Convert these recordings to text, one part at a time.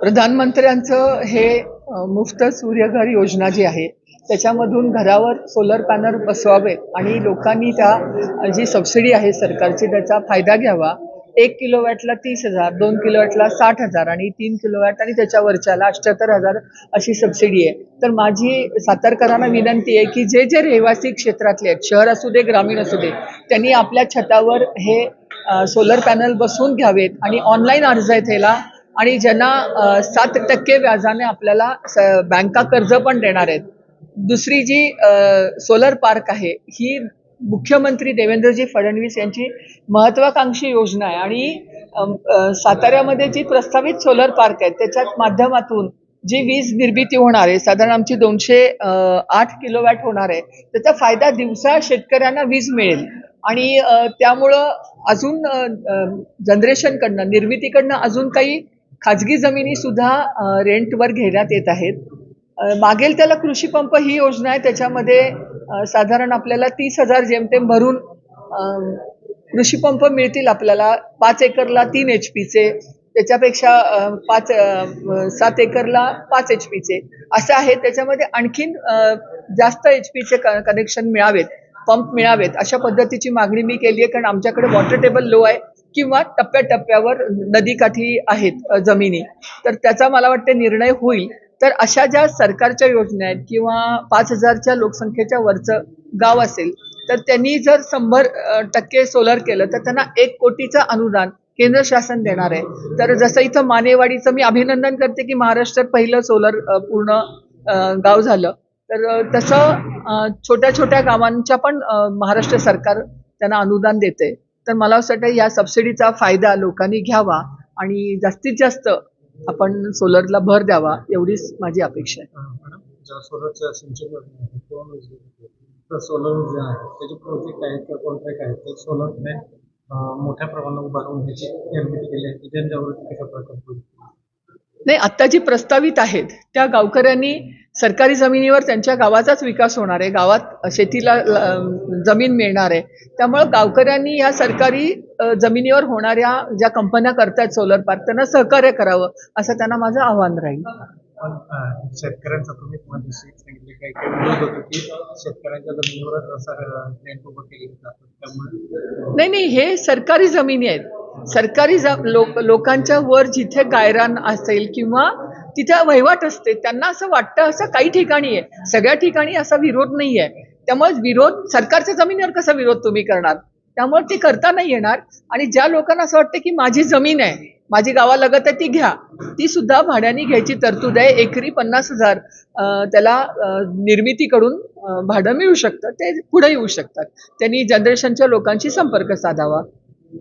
प्रधानमंत्र्यांचं हे मुफ्त सूर्यघर योजना जी आहे त्याच्यामधून घरावर सोलर पॅनल बसवावे आणि लोकांनी त्या जी सबसिडी आहे सरकारची त्याचा फायदा घ्यावा. एक किलोवॅटला तीस हजार दोन किलोवॅटला साठ हजार आणि तीन किलोवॅट आणि त्याच्यावरच्याला अठ्याहत्तर हजार अशी सबसिडी आहे. तर माझी सातारकरांना विनंती आहे की जे जे रहिवासी क्षेत्रातले आहेत शहर असू दे ग्रामीण असू दे त्यांनी आपल्या छतावर हे सोलर पॅनल बसवून घ्यावेत आणि ऑनलाईन अर्ज आहेत त्याला आणि ज्यांना सात टक्के व्याजाने आपल्याला स- बँका कर्ज पण देणार आहेत. दुसरी जी सोलर पार्क आहे ही मुख्यमंत्री देवेंद्रजी फडणवीस यांची महत्वाकांक्षी योजना आहे. आणि साताऱ्यामध्ये जी प्रस्तावित सोलर पार्क आहे त्याच्या माध्यमातून जी वीज निर्मिती होणार आहे साधारण आमची दोनशे आठ किलोवॅट होणार आहे त्याचा फायदा दिवसा शेतकऱ्यांना वीज मिळेल. आणि त्यामुळं अजून जनरेशनकडनं निर्मितीकडनं अजून काही खाजगी जमिनी सुद्धा रेंटवर घेण्यात येत आहेत. मागेल त्याला कृषी पंप ही योजना आहे त्याच्यामध्ये साधारण आपल्याला तीस हजार जेमतेम भरून कृषीपंप कृषी पंप मिळतील आपल्याला. पाच एकरला तीन एच पीचे त्याच्यापेक्षा पाच सात एकरला पाच एच पीचे असं आहे त्याच्यामध्ये आणखीन जास्त एच पीचे कनेक्शन मिळावेत पंप मिळावेत. अशा पद्धतीची मागणी मी केली आहे कारण आमच्याकडे वॉटर टेबल लो आहे. किंवा टप्प्याटप्प्यावर नदीकाठी आहेत जमिनी. तर त्याचा मला वाटते निर्णय होईल. तर अशा ज्या सरकारच्या योजना आहेत किंवा पाच हजारच्या लोकसंख्येच्या वरचं गाव असेल तर त्यांनी जर शंभर टक्के सोलर केलं तर त्यांना एक कोटीचं अनुदान केंद्र शासन देणार आहे. तर जसं इथं मानेवाडीचं मी अभिनंदन करते की महाराष्ट्रात पहिलं सोलर पूर्ण गाव झालं. तर तसं छोट्या छोट्या गावांच्या पण महाराष्ट्र सरकार त्यांना अनुदान देते तर मला असं वाटतं या सबसिडीचा फायदा लोकांनी घ्यावा आणि जास्तीत जास्त आपण सोलरला भर द्यावा एवढीच माझी अपेक्षा आहे सोलर ऊर्जा आहे त्याचे प्रोजेक्ट आहेत किंवा कॉन्ट्रॅक्ट आहेत तर सोलर प्लॅन्ट मोठ्या प्रमाणात उभारून त्याची निर्मिती केली आहे ती जनजागृती कशा प्रकारे होईल? नाही आत्ता जी प्रस्तावित आहेत त्या गावकऱ्यांनी सरकारी जमिनीवर त्यांच्या गावाचाच विकास होणार आहे. गावात शेतीला जमीन मिळणार आहे. त्यामुळं गावकऱ्यांनी या सरकारी जमिनीवर होणाऱ्या ज्या कंपन्या करतायत सोलर पार्क त्यांना सहकार्य करावं असं त्यांना माझं आव्हान राहील. शेतकऱ्यांचा तुम्ही काही काही विरोध होतो की शेतकऱ्यांच्या नाही नाही हे सरकारी जमिनी आहेत. सरकारी लोकांच्या वर जिथे गायरान असेल किंवा तिथे वहिवाट असते. त्यांना असं वाटतं असं काही ठिकाणी आहे. सगळ्या ठिकाणी असा विरोध नाही आहे. त्यामुळे विरोध सरकारच्या जमिनीवर कसा विरोध तुम्ही करणार? त्यामुळे ते करता नाही येणार. आणि ज्या लोकांना असं वाटतं की माझी जमीन आहे माझी गावालगत आहे ती घ्या. ती सुद्धा भाड्याने घ्यायची तरतूद आहे. एकरी पन्नास हजार त्याला निर्मितीकडून भाडं मिळू शकतं. ते पुढे येऊ शकतात. त्यांनी जनरेशनच्या लोकांशी संपर्क साधावा.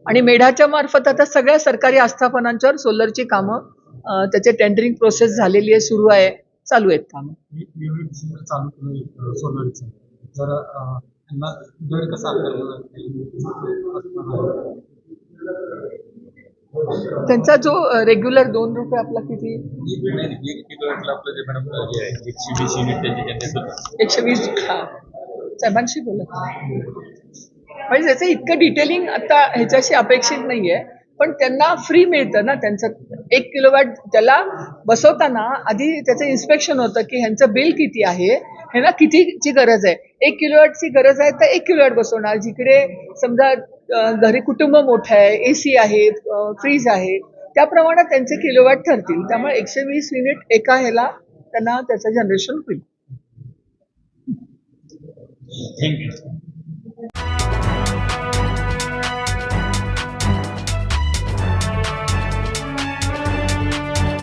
आणि मेढाच्या मार्फत आता सगळ्या सरकारी आस्थापनांच्यावर सोलरची कामं त्याचे टेंडरिंग प्रोसेस झालेली आहे सुरू आहे चालू आहेत कामं. त्यांचा जो रेग्युलर दोन रुपये आपला किती? एक किलोमीटर आपलं जे मॅडम आहे एकशे वीस हा. साहेबांशी बोलत आहे. म्हणजे त्याचं इतकं डिटेलिंग आता ह्याच्याशी अपेक्षित नाहीये. पण त्यांना फ्री मिळतं ना त्यांचं एक किलोवॅट त्याला बसवताना आधी त्याचं इन्स्पेक्शन होतं की ह्यांचं बिल किती आहे ह्यांना कितीची गरज आहे. एक किलोवॅटची गरज आहे तर एक किलोवॅट बसवणार. जिकडे समजा घरी कुटुंब मोठं आहे ए सी आहे फ्रीज आहे त्याप्रमाणे त्यांचे किलोवॅट ठरतील. त्यामुळे एकशे वीस युनिट एका ह्याला त्यांना त्याचं जनरेशन होईल. थँक्यू